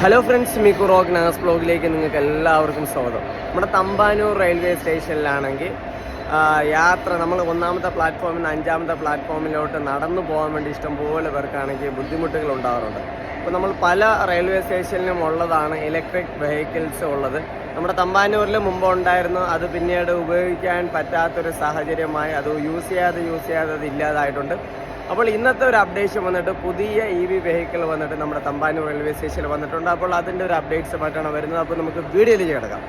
Hello friends മിക്കു റോക്ക് നാസ് ബ്ലോഗിലേക്ക് നിങ്ങൾക്ക് എല്ലാവർക്കും സ്വാഗതം. നമ്മുടെ തമ്പാനൂർ റെയിൽവേ സ്റ്റേഷനിലാണെങ്കിൽ യാത്ര നമ്മൾ ഒന്നാമത്തെ പ്ലാറ്റ്ഫോമിൽ നിന്ന് അഞ്ചാമത്തെ പ്ലാറ്റ്ഫോമിലോട്ട് നടന്നു പോകാൻ വേണ്ടി ഇഷ്ടംപോലെ പേർക്കാണെങ്കിൽ ബുദ്ധിമുട്ടുകൾ ഉണ്ടാകാറുണ്ട് അപ്പോൾ നമ്മൾ പല റെയിൽവേ സ്റ്റേഷനിലും ഉള്ളതാണ് ഇലക്ട്രിക് വെഹിക്കിൾസ് ഉള്ളത്. നമ്മുടെ തമ്പാനൂരിൽ മുമ്പ് ഉണ്ടായിരുന്നു അത് പിന്നീട് ഉപയോഗിക്കാൻ പറ്റാത്തൊരു സാഹചര്യമായി അത് യൂസ് ചെയ്യാതെ യൂസ് ചെയ്യാതെ അത് ഇല്ലാതായിട്ടുണ്ട്. അപ്പോൾ ഇന്നത്തെ ഒരു അപ്ഡേഷൻ വന്നിട്ട് പുതിയ ഇ വി വെഹിക്കിൾ വന്നിട്ട് നമ്മുടെ തമ്പാനൂർ റെയിൽവേ സ്റ്റേഷനിൽ വന്നിട്ടുണ്ട്. അപ്പോൾ അതിന്റെ ഒരു അപ്ഡേറ്റ്സ് അപ്ഡേറ്റ്സുമായിട്ടാണ് വരുന്നത്. അപ്പോൾ നമുക്ക് വീഡിയോയിലേക്ക് കിടക്കാം.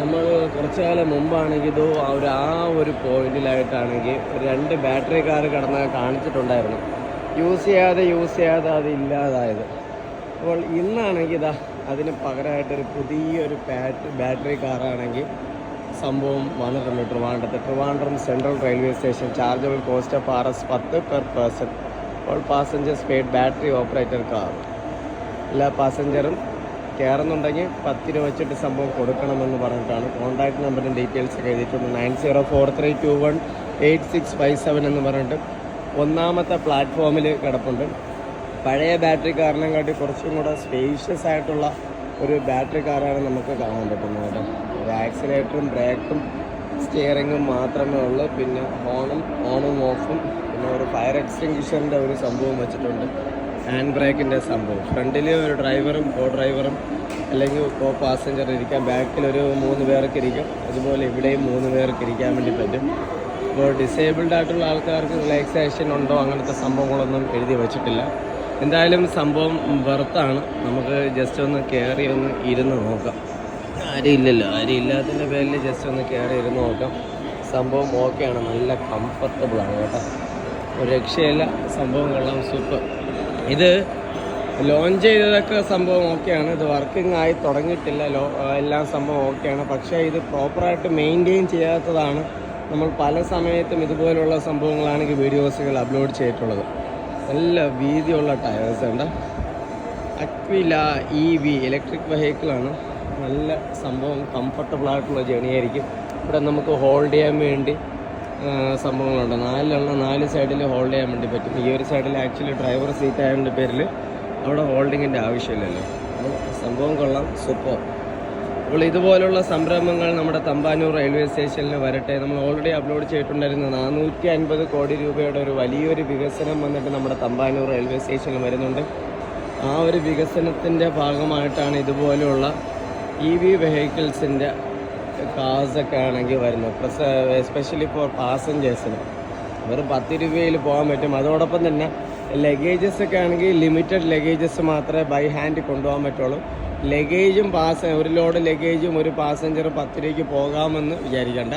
നമ്മൾ കുറച്ച് കാലം മുമ്പാണെങ്കിൽ ഇത് ആ ഒരു ആ ഒരു പോയിന്റിലായിട്ടാണെങ്കിൽ രണ്ട് ബാറ്ററി കാർ കിടന്ന് കാണിച്ചിട്ടുണ്ടായിരുന്നു. യൂസ് ചെയ്യാതെ യൂസ് ചെയ്യാതെ അത് ഇല്ലാതായത്. അപ്പോൾ ഇന്നാണെങ്കിൽ ഇതാ അതിന് പകരമായിട്ടൊരു പുതിയൊരു ബാറ്ററി ബാറ്ററി കാറാണെങ്കിൽ സംഭവം വന്നിട്ടുണ്ട് ട്രിവാൻഡ്രത്ത്. Trivandrum central railway station. Chargeable cost of R S പത്ത് per person. All passengers paid battery operator car. എല്ലാ പാസഞ്ചറും കയറുന്നുണ്ടെങ്കിൽ പത്ത് രൂപ വെച്ചിട്ട് സംഭവം കൊടുക്കണമെന്ന് പറഞ്ഞിട്ടാണ്. കോൺടാക്ട് നമ്പറിന്റെ ഡീറ്റെയിൽസ് ഒക്കെ എഴുതിയിട്ടുണ്ട്. Nine zero four three two one eight six five seven എന്ന് പറഞ്ഞിട്ട് ഒന്നാമത്തെ പ്ലാറ്റ്ഫോമിൽ കിടപ്പുണ്ട്. പഴയ ബാറ്ററി കാറിനെ കാട്ടി കുറച്ചും കൂടെ സ്പേഷ്യസ് ആയിട്ടുള്ള ഒരു ബാറ്ററി കാറാണ് നമുക്ക് കാണാൻ പറ്റുന്നത് കേട്ടോ. ആക്സിലേറ്ററും ബ്രേക്കും സ്റ്റിയറിങ്ങും മാത്രമേ ഉള്ളൂ. പിന്നെ ഹോണും ഓണും ഓഫും പിന്നെ ഒരു ഫയർ എക്സ്റ്റിങ്ഷറിന്റെ ഒരു സംഭവം വെച്ചിട്ടുണ്ട്. ഹാൻഡ് ബ്രേക്കിന്റെ സംഭവം. ഫ്രണ്ടിൽ ഒരു ഡ്രൈവറും കോ ഡ്രൈവറും അല്ലെങ്കിൽ കോ പാസഞ്ചർ ഇരിക്കാം. ബാക്കിൽ ഒരു മൂന്ന് പേർക്ക് ഇരിക്കും. അതുപോലെ ഇവിടെയും മൂന്ന് പേർക്ക് ഇരിക്കാൻ വേണ്ടി പറ്റും. ഇപ്പോൾ ഡിസേബിൾഡ് ആയിട്ടുള്ള ആൾക്കാർക്ക് റിലാക്സേഷൻ ഉണ്ടോ? അങ്ങനത്തെ സംഭവങ്ങളൊന്നും എഴുതി വെച്ചിട്ടില്ല. എന്തായാലും സംഭവം വെറുത്താണ്. നമുക്ക് ജസ്റ്റ് ഒന്ന് കയറി ഒന്ന് ഇരുന്ന് നോക്കാം. ആരും ആരും ഇല്ലാത്തതിന്റെ പേരിൽ ജസ്റ്റ് ഒന്ന് കയറി ഇരുന്ന് നോക്കാം. സംഭവം ഓക്കെയാണ് നല്ല കംഫർട്ടബിളാണ് കേട്ടോ. ഒരു രക്ഷയില്ല. സംഭവം കൊള്ളാം. സൂപ്പർ ഇത് ലോഞ്ച് ചെയ്തതൊക്കെ സംഭവം ഓക്കെയാണ് ഇത് വർക്കിംഗ് ആയി തുടങ്ങിയിട്ടില്ല. ലോ എല്ലാം സംഭവം ഓക്കെയാണ് പക്ഷേ ഇത് പ്രോപ്പറായിട്ട് മെയിന്റെയിൻ ചെയ്യാത്തതാണ് നമ്മൾ പല സമയത്തും ഇതുപോലുള്ള സംഭവങ്ങളാണെങ്കിൽ വീഡിയോസുകൾ അപ്ലോഡ് ചെയ്തിട്ടുള്ളത്. നല്ല വീതിയുള്ള ടയേഴ്സ് ഉണ്ട് അക്വില ഇ വി ഇലക്ട്രിക് വെഹിക്കിളാണ് നല്ല സംഭവം കംഫർട്ടബിൾ ആയിട്ടുള്ള ജേണി ആയിരിക്കും. ഇവിടെ നമുക്ക് ഹോൾഡ് ചെയ്യാൻ വേണ്ടി സംഭവങ്ങളുണ്ട്. നാലെണ്ണം നാല് സൈഡിൽ ഹോൾഡ് ചെയ്യാൻ വേണ്ടി പറ്റും. ഈ ഒരു സൈഡിൽ ആക്ച്വലി ഡ്രൈവർ സീറ്റ് ആയതിന്റെ പേരിൽ അവിടെ ഹോൾഡിങ്ങിന്റെ ആവശ്യമില്ലല്ലോ. സംഭവം കൊള്ളാം. സൂപ്പർ അപ്പോൾ ഇതുപോലുള്ള സംരംഭങ്ങൾ നമ്മുടെ തമ്പാനൂർ റെയിൽവേ സ്റ്റേഷനിൽ വരട്ടെ. നമ്മൾ ഓൾറെഡി അപ്ലോഡ് ചെയ്തിട്ടുണ്ടായിരുന്ന നാനൂറ്റി അൻപത് കോടി രൂപയുടെ ഒരു വലിയൊരു വികസനം വന്നിട്ട് നമ്മുടെ തമ്പാനൂർ റെയിൽവേ സ്റ്റേഷനിൽ വരുന്നുണ്ട്. ആ ഒരു വികസനത്തിന്റെ ഭാഗമായിട്ടാണ് ഇതുപോലെയുള്ള ഇ വി വെഹിക്കിൾസിന്റെ കാസൊക്കെ ആണെങ്കിൽ വരുന്നത്. പ്ലസ് എസ്പെഷ്യലി ഫോർ പാസഞ്ചേഴ്സിന് വെറും പത്ത് രൂപയിൽ പോകാൻ പറ്റും. അതോടൊപ്പം തന്നെ ലഗേജസ് ഒക്കെ ആണെങ്കിൽ ലിമിറ്റഡ് ലഗേജസ് മാത്രമേ ബൈ ഹാൻഡ് കൊണ്ടുപോകാൻ പറ്റുള്ളൂ. ലഗേജും പാസ ഒരു ലോഡ് ലഗേജും ഒരു പാസഞ്ചറും പത്ത് രൂപയ്ക്ക് പോകാമെന്ന് വിചാരിക്കേണ്ട.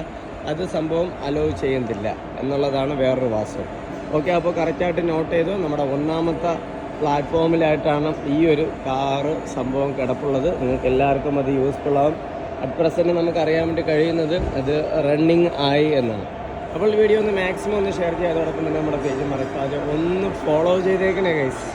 അത് സംഭവം അലോ ചെയ്യുന്നില്ല എന്നുള്ളതാണ് വേറൊരു വാസ്തവം. ഓക്കെ അപ്പോൾ കറക്റ്റായിട്ട് നോട്ട് ചെയ്തു. നമ്മുടെ ഒന്നാമത്തെ പ്ലാറ്റ്ഫോമിലായിട്ടാണ് ഈ ഒരു കാറ് സംഭവം കിടപ്പുള്ളത്. നിങ്ങൾക്ക് എല്ലാവർക്കും അത് യൂസ്ഫുൾ ആവും. അറ്റ് പ്രസന്റ് നമുക്ക് അറിയാൻ വേണ്ടി കഴിയുന്നത് അത് റണ്ണിങ് ആയി എന്നാണ്. അപ്പോൾ വീഡിയോ ഒന്ന് മാക്സിമം ഒന്ന് ഷെയർ ചെയ്യുക. അതോടൊപ്പം തന്നെ നമ്മുടെ പേജ് മറക്കാതെ ഒന്ന് ഫോളോ ചെയ്തേക്കണേ ഗൈസ്